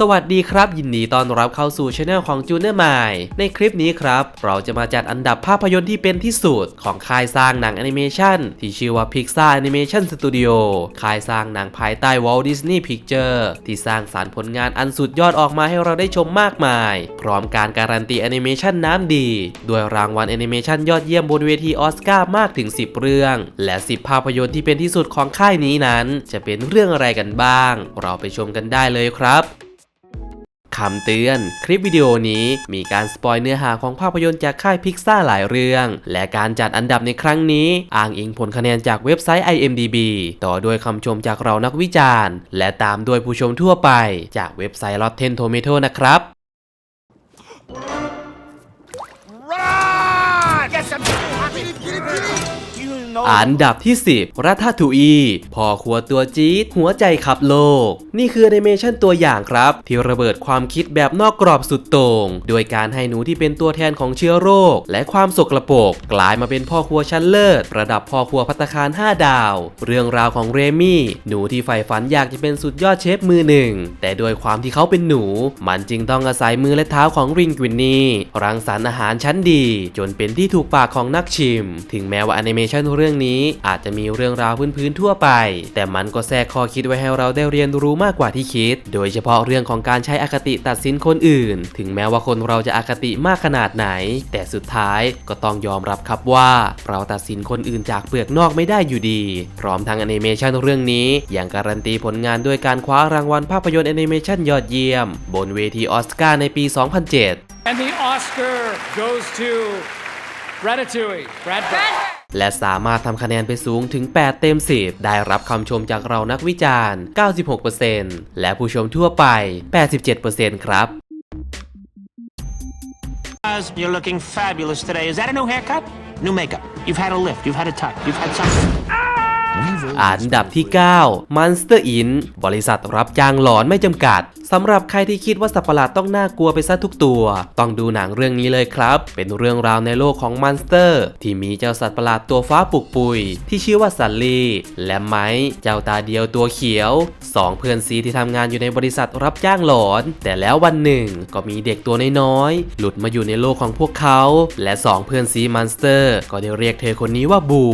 สวัสดีครับ ยินดีต้อนรับเข้าสู่ช anel ของ j u n i o r m i ในคลิปนี้ครับ เราจะมาจัดอันดับภาพยนตร์ที่เป็นที่สุดของค่ายสร้างหนังแอนิเมชันที่ชื่อว่า Pixar Animation Studio ค่ายสร้างหนังภายใต้ Walt Disney Picture ที่สร้างสารรค์ผลงานอันสุดยอดออกมาให้เราได้ชมมากมาย พร้อมการการันตีแอนิเมชันน้ำดี ด้วยรางวัลแอนิเมชันยอดเยี่ยมบนเวทีออสการ์มากถึง 10 เรื่อง และ 10 ภาพยนตร์ที่เป็นที่สุดของค่ายนี้นั้น จะเป็นเรื่องอะไรกันบ้าง เราไปชมกันได้เลยครับ คำเตือน คลิปวิดีโอนี้มีการสปอยเนื้อหาของภาพยนตร์จากค่ายพิกซ่าหลายเรื่อง และการจัดอันดับในครั้งนี้ อ้างอิงผลคะแนนจากเว็บไซต์ IMDB ต่อด้วยคำชมจากเรานักวิจารณ์ และตามด้วยผู้ชมทั่วไป จากเว็บไซต์ Rotten Tomato นะครับ อันดับที่ 10รัฐทูอีพ่อครัวตัวจี๊ดหัวใจขับโลก นี่คือแอนิเมชันตัวอย่างครับ ที่ระเบิดความคิดแบบนอกกรอบสุดโต่งโดยการให้หนูที่เป็นตัวแทนของเชื้อโรค และความสกรปรกกลายมาเป็นพ่อครัวชั้นเลิศ ระดับพ่อครัวพัตตาคาร 5 ดาว เรื่องราวของเรมี่ หนูที่ใฝ่ฝันอยากจะเป็นสุดยอดเชฟมือหนึ่ง แต่โดยความที่เขาเป็นหนู มันจึงต้องอาศัยมือและเท้าของริงกวินนี่รังสรรค์อาหารชั้นดี จนเป็นที่ถูกปากของนักชิม ถึงแม้ว่าแอนิเมชันเรื่องนี้อาจจะมีเรื่องราวพื้นๆทั่วไป แต่มันก็แทรกข้อคิดไว้ให้เราได้เรียนรู้มากกว่าที่คิด โดยเฉพาะเรื่องของการใช้อคติตัดสินคนอื่น ถึงแม้ว่าคนเราจะอคติมากขนาดไหน แต่สุดท้ายก็ต้องยอมรับครับว่าเราตัดสินคนอื่นจากเปลือกนอกไม่ได้อยู่ดี พร้อมทั้งแอนิเมชันเรื่องนี้ยังการันตีผลงานด้วยการคว้ารางวัลภาพยนตร์แอนิเมชันยอดเยี่ยม บนเวทีออสการ์ในปี 2007 And the Oscar goes to Ratatouille. Brad Pitt. และสามารถทำคะแนนไปสูงถึง 8 เต็ม 10 ได้รับคำชมจากเรานักวิจารณ์ 96%และผู้ชมทั่วไป 87%ครับ You're looking fabulous today. Is that a new haircut? New makeup. You've had a lift. You've had a tuck. You've had something. อันดับที่ 9 Monster Inn บริษัทรับจ้างหลอนไม่จำกัดสำหรับใครที่คิดว่าสัตว์ประหลาดต้องน่ากลัวไปซะทุกตัว ต้องดูหนังเรื่องนี้เลยครับ เป็นเรื่องราวในโลกของมอนสเตอร์ ที่มีเจ้าสัตว์ประหลาดตัวฟ้าปุกปุย ที่ชื่อว่าซันลีและไม้เจ้าตาเดียวตัวเขียวสองเพื่อนซีที่ทำงานอยู่ในบริษัทรับจ้างหลอน แต่แล้ววันหนึ่งก็มีเด็กตัวน้อยๆหลุดมาอยู่ในโลกของพวกเขา และสองเพื่อนซีมอนสเตอร์ ก็ได้เรียกเธอคนนี้ว่าบู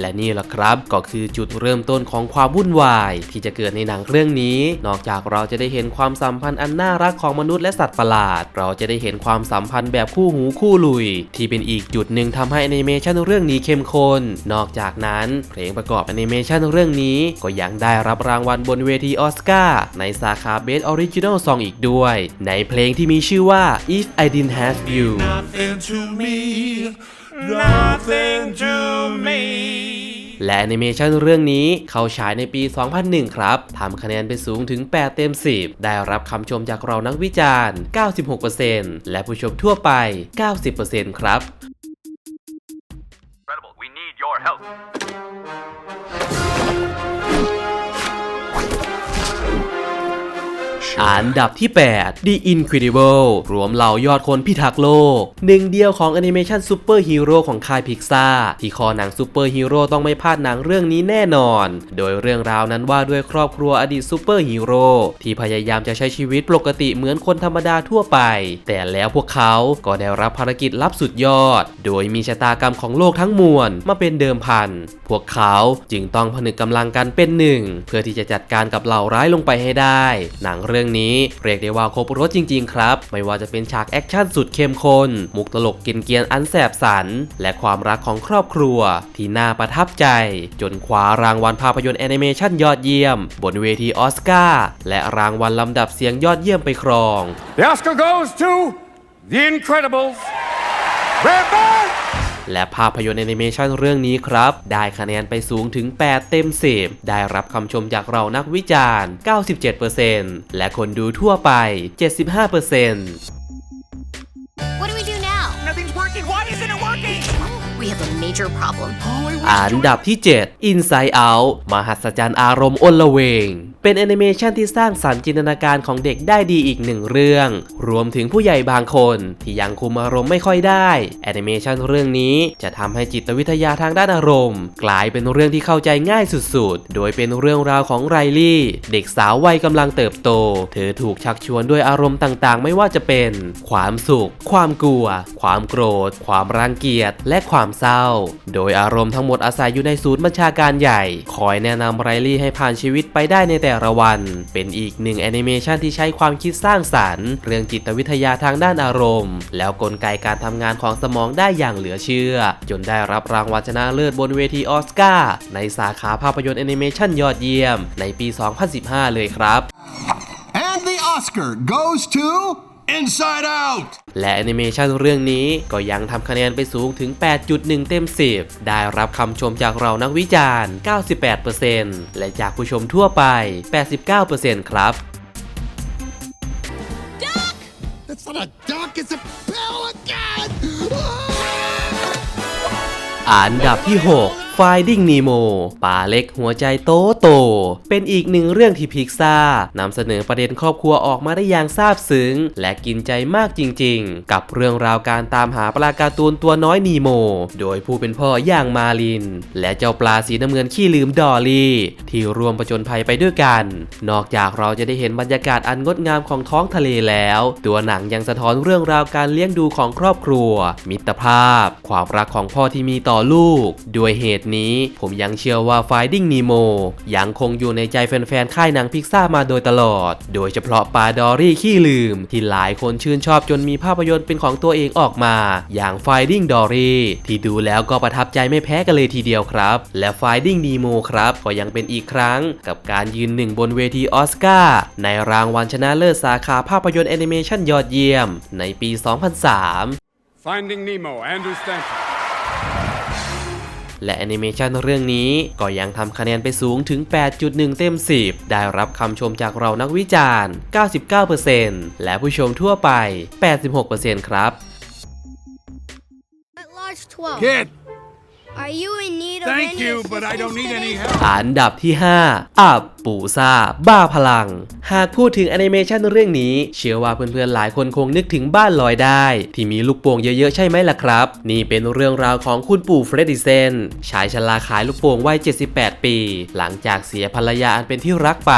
และนี่แหละครับ ก็คือจุดเริ่มต้นของความวุ่นวาย ที่จะเกิดในหนังเรื่องนี้ นอกจากเราจะได้เห็นความสัมพันธ์อันน่ารักของมนุษย์และสัตว์ประหลาด เราจะได้เห็นความสัมพันธ์แบบคู่หูคู่ลุย ที่เป็นอีกจุดหนึ่งทำให้แอนิเมชันเรื่องนี้เข้มข้นนอกจากนั้น เพลงประกอบแอนิเมชันเรื่องนี้ก็ยังได้รับรางวัลบนเวทีออสการ์ในสาขา Best Original Song อีกด้วย ในเพลงที่มีชื่อว่า If I Didn't Have You nothing to me. Nothing to me. และแอนิเมชันเรื่องนี้เข้าฉายในปี 2001 ครับทำคะแนนไปสูงถึง 8 เต็ม 10 ได้รับคำชมจากเรานักวิจารณ์ 96%และผู้ชมทั่วไป 90%ครับ Incredible. We need your help. อันดับที่ 8 The Incredible รวมเหล่ายอดคนพิทักษ์โลก หนึ่งเดียวของแอนิเมชันซูเปอร์ฮีโร่ของค่ายพิกซาที่คอหนังซูเปอร์ฮีโร่ต้องไม่พลาดหนังเรื่องนี้แน่นอน โดยเรื่องราวนั้นว่าด้วยครอบครัวอดีตซูเปอร์ฮีโร่ที่พยายามจะใช้ชีวิตปกติเหมือนคนธรรมดาทั่วไป แต่แล้วพวกเขาก็ได้รับภารกิจลับสุดยอด โดยมีชะตากรรมของโลกทั้งมวลมาเป็นเดิมพัน พวกเขาจึงต้องผนึกกำลังกันเป็นหนึ่งเพื่อที่จะจัดการกับเหล่าร้ายลงไปให้ได้ หนังเรื่องนี้ เรียกได้ว่าครบรถจริงๆครับ ไม่ว่าจะเป็นฉากแอคชั่นสุดเข้มข้น มุกตลกกินเกียนอันแสบสัน และความรักของครอบครัว ที่น่าประทับใจ จนคว้ารางวัลภาพยนตร์แอนิเมชันยอดเยี่ยม บนเวทีออสการ์และรางวัลลำดับเสียงยอดเยี่ยมไปครอง The Oscar goes to The Incredibles. Brad Pitt. และภาพยนตร์แอนิเมชันเรื่องนี้ครับ ได้คะแนนไปสูงถึง 8 เต็ม 10 ได้รับคำชมจากเรานักวิจารณ์ 97%และคนดูทั่วไป 75% We have a major problem. อันดับที่ 7 Inside Out มหัศจรรย์อารมณ์อ้นละเวง เป็นแอนิเมชันที่สร้างสรรค์จินตนาการของเด็กได้ดีอีกหนึ่งเรื่อง รวมถึงผู้ใหญ่บางคนที่ยังคุมอารมณ์ไม่ค่อยได้แอนิเมชันเรื่องนี้จะทำให้จิตวิทยาทางด้านอารมณ์ กลายเป็นเรื่องที่เข้าใจง่ายสุดๆ โดยเป็นเรื่องราวของไรลี่ เด็กสาววัยกำลังเติบโต เธอถูกชักชวนด้วยอารมณ์ต่างๆ ไม่ว่าจะเป็น ความสุข ความกลัว ความโกรธ ความรังเกียจ และความเศร้า โดยอารมณ์ทั้งหมดอาศัยอยู่ในศูนย์บัญชาการใหญ่ คอยแนะนำไรลี่ให้ผ่านชีวิตไปได้ในแต่ละวัน เป็นอีกหนึ่งแอนิเมชันที่ใช้ความคิดสร้างสรรค์ เรื่องจิตวิทยาทางด้านอารมณ์ แล้วกลไกการทำงานของสมองได้อย่างเหลือเชื่อ จนได้รับรางวัลชนะเลิศบนเวทีออสการ์ในสาขาภาพยนตร์แอนิเมชันยอดเยี่ยม ในปี 2015 เลยครับ And the Oscar goes to Inside Out. และแอนิเมชันเรื่องนี้ก็ยังทำคะแนนไปสูงถึง 8.1 เต็ม 10 ได้รับคำชมจากเรานักวิจารณ์ 98%และจากผู้ชมทั่วไป 89%ครับ That's not a duck, it's a pelican! อันดับที่ 6 Finding Nemo ปลาเล็กหัวใจโตโต เป็นอีกหนึ่งเรื่องที่พิกซ่านำเสนอประเด็นครอบครัวออกมาได้อย่างซาบซึ้ง และกินใจมากจริง ๆ กับเรื่องราวการตามหาปลาการ์ตูนตัวน้อยนีโม โดยผู้เป็นพ่ออย่างมาลิน และเจ้าปลาสีน้ำเงินขี้ลืมดอลลี่ ที่รวมประจนภัยไปด้วยกัน นอกจากเราจะได้เห็นบรรยากาศอันงดงามของท้องทะเลแล้ว ตัวหนังยังสะท้อนเรื่องราวการเลี้ยงดูของครอบครัว มิตรภาพ ความรักของพ่อที่มีต่อลูก ด้วยเหตุนี้ ผมยังเชื่อว่า Finding Nemo ยังคงอยู่ในใจแฟนๆ ค่ายหนังพิกซ่ามาโดยตลอด โดยเฉพาะปลาดอรี่ขี้ลืม ที่หลายคนชื่นชอบจนมีภาพยนตร์เป็นของตัวเองออกมา อย่าง Finding Dory ที่ดูแล้วก็ประทับใจไม่แพ้กันเลยทีเดียวครับ และ Finding Nemo ครับก็ยังเป็นอีกครั้งกับการยืนหนึ่งบนเวทีออสการ์ในรางวัลชนะเลิศสาขาภาพยนตร์แอนิเมชันยอดเยี่ยม ในปี 2003 Finding Nemo, Andrew Stanton. และแอนิเมชันเรื่องนี้ก็ยังทำคะแนนไปสูงถึง 8.1 เต็ม 10 ได้รับคำชมจากเรานักวิจารณ์ 99%และผู้ชมทั่วไป 86%ครับ At large 12. Kid, Are you in need of thank any you, but I don't need any assistance help. อันดับที่ 5 อับปูซาบ้าพลัง หากพูดถึงแอนิเมชันเรื่องนี้ เชื่อว่าเพื่อนๆหลายคนคงนึกถึงบ้านลอยได้ ที่มีลูกโป่งเยอะๆ ใช่ไหมล่ะครับ นี่เป็นเรื่องราวของคุณปู่เฟรดดิเซนชายชราขายลูกโป่งวัย 78 ปี หลังจากเสียภรรยาอันเป็นที่รักไป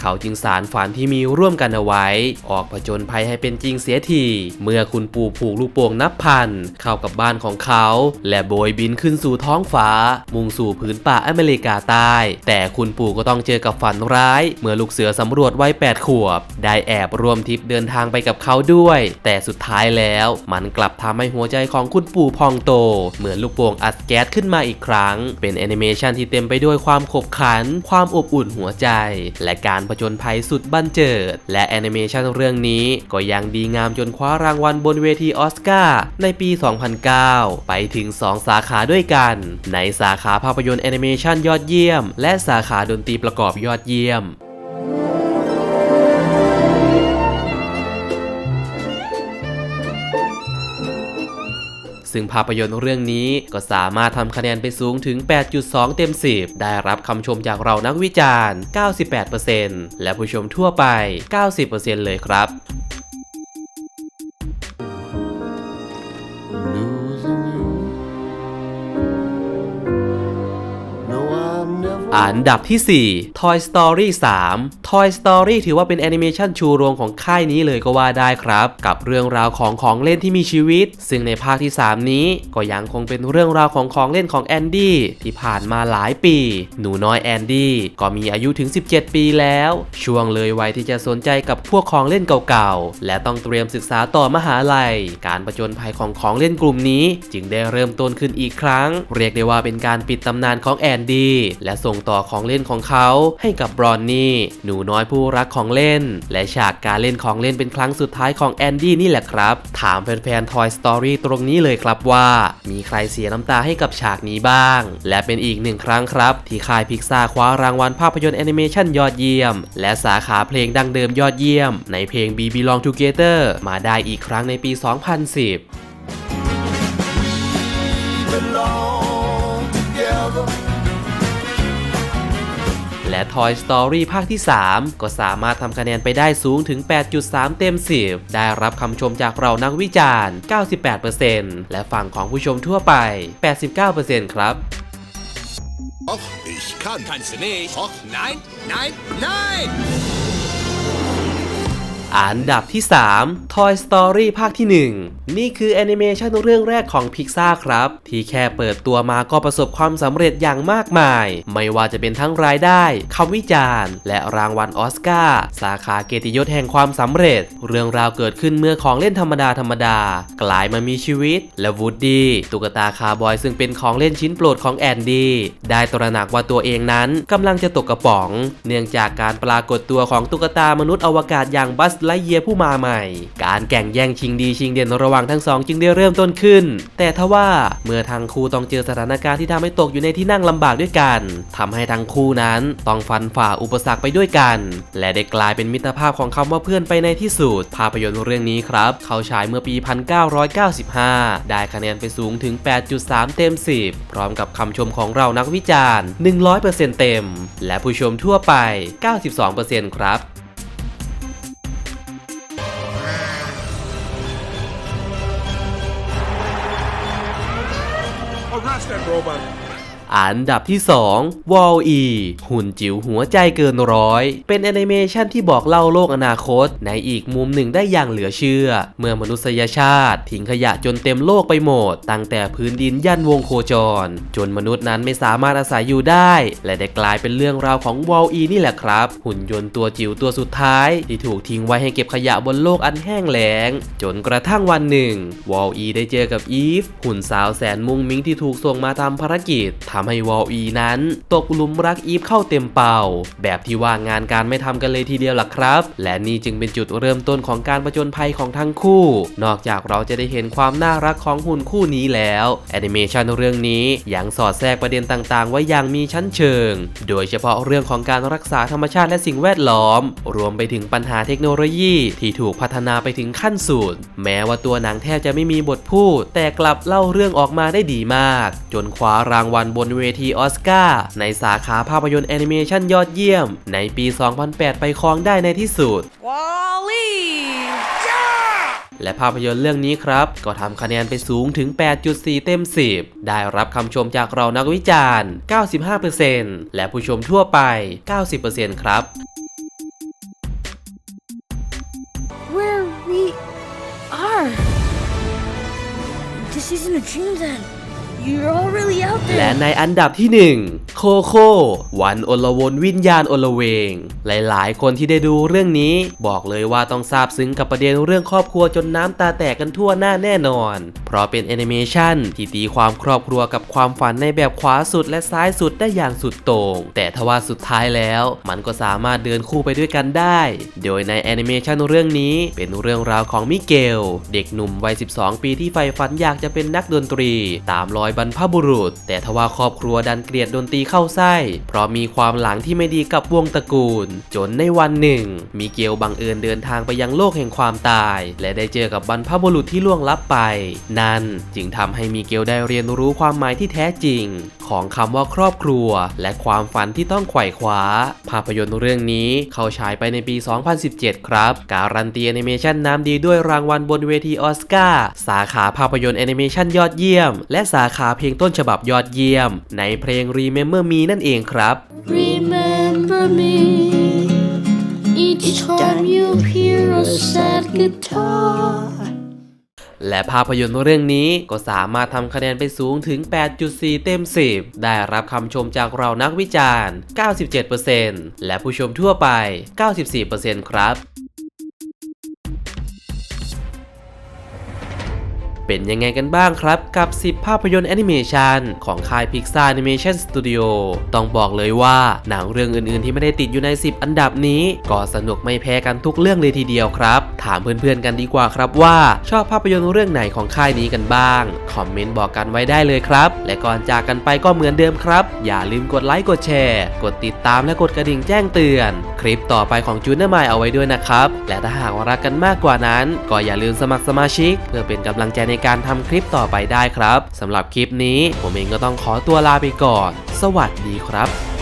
เขาจึงสารฝันที่มีร่วมกันเอาไว้ ออกผจญภัยให้เป็นจริงเสียทีเมื่อคุณปู่ผูกลูกโป่งนับพันเข้ากับบ้านของเขา และโบยบินขึ้นสู่ท้องฟ้า มุ่งสู่พื้นป่าอเมริกาใต้ แต่คุณปู่ก็ต้องเจอกับฝันร้าย เมื่อลูกเสือสำรวจวัย8ขวบ ได้แอบร่วมทริปเดินทางไปกับเขาด้วย แต่สุดท้ายแล้วมันกลับทำให้หัวใจของคุณปู่พองโต เหมือนลูกโป่งอัดแก๊สขึ้นมาอีกครั้ง เป็นแอนิเมชันที่เต็มไปด้วยความขบขัน ความอบอุ่นหัวใจ และการผจญภัยสุดบันเจิด และแอนิเมชันเรื่องนี้ก็ยังดีงามจนคว้ารางวัลบนเวทีออสการ์ในปี 2009 ไปถึง 2 สาขาด้วยกันในสาขาภาพยนตร์แอนิเมชันยอดเยี่ยม และสาขาดนตรีประกอบยอดเยี่ยมซึ่งภาพยนตร์เรื่องนี้ก็สามารถทำคะแนนไปสูงถึง 8.2 เต็ม 10 ได้รับคำชมจากเรานักวิจารณ์ 98%และผู้ชมทั่วไป 90%เลยครับ อันดับที่ 4 Toy Story 3 Toy Story ถือว่าเป็นแอนิเมชันชูโรงของค่ายนี้เลยก็ว่าได้ครับ กับเรื่องราวของของเล่นที่มีชีวิต ซึ่งในภาคที่ 3 นี้ก็ยังคงเป็นเรื่องราวของของเล่นของแอนดี้ที่ผ่านมาหลายปี หนูน้อยแอนดี้ก็มีอายุถึง 17 ปีแล้ว ช่วงเลยวัยที่จะสนใจกับพวกของเล่นเก่าๆ และต้องเตรียมศึกษาต่อมหาลัย การประจนภัยของของเล่นกลุ่มนี้ จึงได้เริ่มต้นขึ้นอีกครั้ง เรียกได้ว่าเป็นการปิดตำนานของแอนดี้และส่งต่อของเล่นของเขาให้กับบรอนนี่ หนูน้อยผู้รักของเล่น และฉากการเล่นของเล่นเป็นครั้งสุดท้ายของแอนดี้นี่แหละครับ ถามแฟนๆ Toy Story ตรงนี้เลยครับว่า มีใครเสียน้ำตาให้กับฉากนี้บ้าง และเป็นอีกหนึ่งครั้งครับ ที่ค่ายพิกซาคว้ารางวัลภาพยนตร์แอนิเมชันยอดเยี่ยม และสาขาเพลงดังเดิมยอดเยี่ยม ในเพลง Be Belong Together มาได้อีกครั้งในปี 2010แและ Toy Story ภาคที่ 3 ก็สามารถทำคะแนนไปได้สูงถึง 8.3 เต็ม 10 ได้รับคำชมจากเรานักวิจารณ์ 98%และฝั่งของผู้ชมทั่วไป 89%ครับ Och, ich kann. Kannst du nicht? Och, nein, nein, nein! อันดับที่ 3 Toy Story ภาคที่ 1 นี่คือแอนิเมชันเรื่องแรกของ Pixar ครับ ที่แค่เปิดตัวมาก็ประสบความสำเร็จอย่างมากมาย ไม่ว่าจะเป็นทั้งรายได้คำวิจารณ์ และรางวัลออสการ์สาขาเกียรติยศแห่งความสำเร็จ เรื่องราวเกิดขึ้นเมื่อของเล่นธรรมดาธรรมดากลายมามีชีวิต และวูดดี้ตุ๊กตาคาร์บอยซึ่งเป็นของเล่นชิ้นโปรดของแอนดี้ได้ตระหนักว่าตัวเองนั้นกำลังจะตกกระป๋อง เนื่องจากการปรากฏตัวของตุ๊กตามนุษย์อวกาศอย่างบัสไลเยียร์ผู้มาใหม่ การแข่งแย่งชิงดีชิงเด่นระหว่าง่างทั้งสองจึงได้เริ่มต้นขึ้น แต่ทว่าเมื่อทั้งคู่ต้องเจอสถานการณ์ที่ทำให้ตกอยู่ในที่นั่งลำบากด้วยกันทำให้ทั้งคู่นั้นต้องฟันฝ่าอุปสรรคไปด้วยกัน และได้กลายเป็นมิตรภาพของคำว่าเพื่อนไปในที่สุดภาพยนตร์เรื่องนี้ครับ เขาฉายเมื่อปี 1995 ได้คะแนนไปสูงถึง 8.3 เต็ม 10 พร้อมกับคำชมของเรานักวิจารณ์ 100%เต็ม และผู้ชมทั่วไป 92%ครับ blast that robot! อันดับที่2 Wall E หุ่นจิ๋วหัวใจเกินร้อย เป็นแอนิเมชันที่บอกเล่าโลกอนาคต ในอีกมุมหนึ่งได้อย่างเหลือเชื่อ เมื่อมนุษยชาติ ทิ้งขยะจนเต็มโลกไปหมด ตั้งแต่พื้นดินยันวงโคจร จนมนุษย์นั้นไม่สามารถอาศัยอยู่ได้ และได้กลายเป็นเรื่องราวของ Wall E นี่แหละครับ หุ่นยนต์ตัวจิ๋วตัวสุดท้าย ที่ถูกทิ้งไว้ให้เก็บขยะบนโลกอันแห้งแล้ง จนกระทั่งวันหนึ่ง Wall E ได้เจอกับอีฟหุ่นสาวแสนมุงมิ้งที่ถูกส่งมาทำภารกิจททำให้ Wall E นั้น ตกหลุมรักอีฟเข้าเต็มเป่า แบบที่ว่างานการไม่ทำกันเลยทีเดียวล่ะครับ และนี่จึงเป็นจุดเริ่มต้นของการประจนภัยของทั้งคู่ นอกจากเราจะได้เห็นความน่ารักของหุ่นคู่นี้แล้วแอนิเมชันเรื่องนี้ยังสอดแทรกประเด็นต่างๆ ไว้อย่างมีชั้นเชิง โดยเฉพาะเรื่องของการรักษาธรรมชาติและสิ่งแวดล้อม รวมไปถึงปัญหาเทคโนโลยีที่ถูกพัฒนาไปถึงขั้นสุดแม้ว่าตัวหนังแทบจะไม่มีบทพูด แต่กลับเล่าเรื่องออกมาได้ดีมาก จนคว้ารางวัลบนเวทีออสการ์ในสาขาภาพยนตร์แอนิเมชันยอดเยี่ยม ในปี 2008 ไปครองได้ในที่สุด Wally! และภาพยนตร์เรื่องนี้ครับ ก็ทำคะแนนไปสูงถึง 8.4 เต็ม 10 ได้รับคำชมจากเรานักวิจารณ์ 95%และผู้ชมทั่วไป 90%ครับ Where we are. This isn't a dream then. You're all really out และ there. ในอันดับที่ 1 โคโค่วันอลวนวิญญาณอลเวง หลายๆ คนที่ได้ดูเรื่องนี้ บอกเลยว่าต้องซาบซึ้งกับประเด็นเรื่องครอบครัวจนน้ำตาแตกกันทั่วหน้าแน่นอน เพราะเป็นแอนิเมชันที่ตีความครอบครัวกับความฝันในแบบขวาสุดและซ้ายสุดได้อย่างสุดโต่งแต่ทว่าสุดท้ายแล้ว มันก็สามารถเดินคู่ไปด้วยกันได้ โดยในแอนิเมชันเรื่องนี้เป็นเรื่องราวของมิเกล เด็กหนุ่มวัย 12 ปีที่ใฝ่ฝันอยากจะเป็นนักดนตรี ตามรอยบรรพบุรุษ แต่ทว่าครอบครัวดันเกลียดดนตรีเข้าไส้ เพราะมีความหลังที่ไม่ดีกับวงตระกูล จนในวันหนึ่งมิเกลบังเอิญเดินทางไปยังโลกแห่งความตาย และได้เจอกับบรรพบุรุษที่ล่วงลับไป นั่นจึงทำให้มิเกลได้เรียนรู้ความหมายที่แท้จริง ของคำว่าครอบครัว และความฝันที่ต้องไขว่คว้า ภาพยนตร์เรื่องนี้เข้าฉายไปในปี 2017 ครับ การันตีแอนิเมชันน้ำดีด้วยรางวัลบนเวทีออสการ์สาขาภาพยนตร์แอนิเมชันยอดเยี่ยม และสาขาเพลงต้นฉบับยอดเยี่ยม ในเพลง Remember Me นั่นเองครับ Remember me each time you hear a sad guitar. และภาพยนตร์เรื่องนี้ก็สามารถทำคะแนนไปสูงถึง 8.4 เต็ม 10 ได้รับคำชมจากเรานักวิจารณ์ 97%และผู้ชมทั่วไป 94%ครับ เป็นยังไงกันบ้างครับ กับ 10 ภาพยนตร์แอนิเมชันของค่าย Pixar Animation Studio ต้องบอกเลยว่าหนังเรื่องอื่นๆ ที่ไม่ได้ติดอยู่ใน 10 อันดับนี้ ก็สนุกไม่แพ้กันทุกเรื่องเลยทีเดียวครับ ถามเพื่อนๆกันดีกว่าครับว่าชอบภาพยนตร์เรื่องไหนของค่ายนี้กันบ้าง คอมเมนต์บอกกันไว้ได้เลยครับ และก่อนจากกันไปก็เหมือนเดิมครับ อย่าลืมกดไลค์กดแชร์ กดติดตามและกดกระดิ่งแจ้งเตือน คลิปต่อไปของจูนเนอร์มายเอาไว้ด้วยนะครับและถ้าหากว่ารักกันมากกว่านั้น ก็อย่าลืมสมัครสมาชิก เพื่อเป็นกำลังใจในการทำคลิปต่อไปได้ครับสำหรับคลิปนี้ ผมเองก็ต้องขอตัวลาไปก่อน สวัสดีครับ